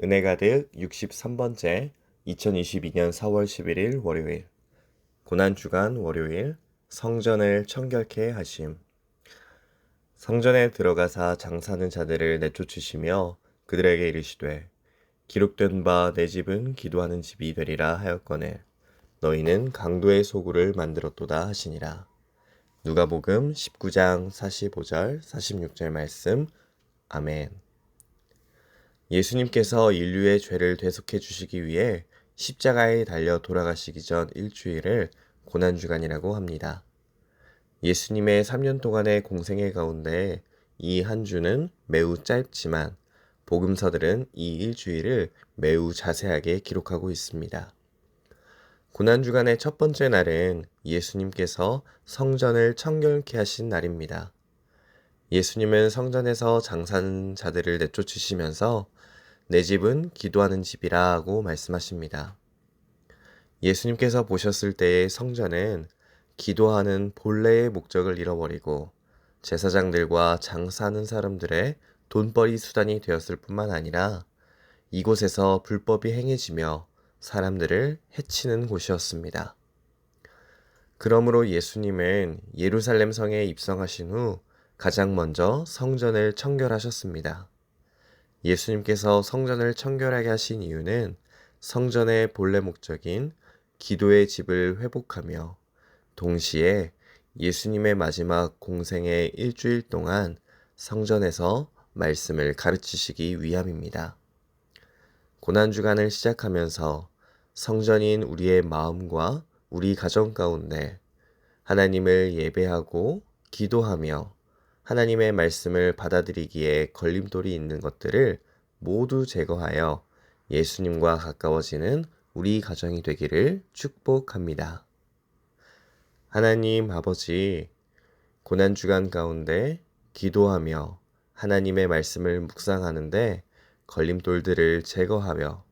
은혜 가 득 63번째 2022년 4월 11일 월요일. 고난 주간 월요일 성전을 청결케 하심. 성전에 들어가사 장사하는 자들을 내쫓으시며 그들에게 이르시되 기록된 바 내 집은 기도하는 집이 되리라 하였거늘. 너희는 강도의 소굴을 만들었도다 하시니라. 누가복음 19장 45절 46절 말씀. 아멘 예수님께서 인류의 죄를 대속해 주시기 위해 십자가에 달려 돌아가시기 전 일주일을 고난주간이라고 합니다. 예수님의 3년 동안의 공생애 가운데 이 한 주는 매우 짧지만 복음서들은 이 일주일을 매우 자세하게 기록하고 있습니다. 고난주간의 첫 번째 날은 예수님께서 성전을 청결케 하신 날입니다. 예수님은 성전에서 장사하는 자들을 내쫓으시면서 내 집은 기도하는 집이라 하고 말씀하십니다. 예수님께서 보셨을 때의 성전은 기도하는 본래의 목적을 잃어버리고 제사장들과 장사하는 사람들의 돈벌이 수단이 되었을 뿐만 아니라 이곳에서 불법이 행해지며 사람들을 해치는 곳이었습니다. 그러므로 예수님은 예루살렘 성에 입성하신 후 가장 먼저 성전을 청결하셨습니다. 예수님께서 성전을 청결하게 하신 이유는 성전의 본래 목적인 기도의 집을 회복하며 동시에 예수님의 마지막 공생의 일주일 동안 성전에서 말씀을 가르치시기 위함입니다. 고난주간을 시작하면서 성전인 우리의 마음과 우리 가정 가운데 하나님을 예배하고 기도하며 하나님의 말씀을 받아들이기에 걸림돌이 있는 것들을 모두 제거하여 예수님과 가까워지는 우리 가정이 되기를 축복합니다. 하나님 아버지, 고난주간 가운데 기도하며 하나님의 말씀을 묵상하는데 걸림돌들을 제거하며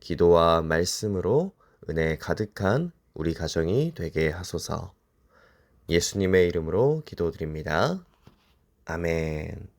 기도와 말씀으로 은혜 가득한 우리 가정이 되게 하소서. 예수님의 이름으로 기도드립니다. 아멘.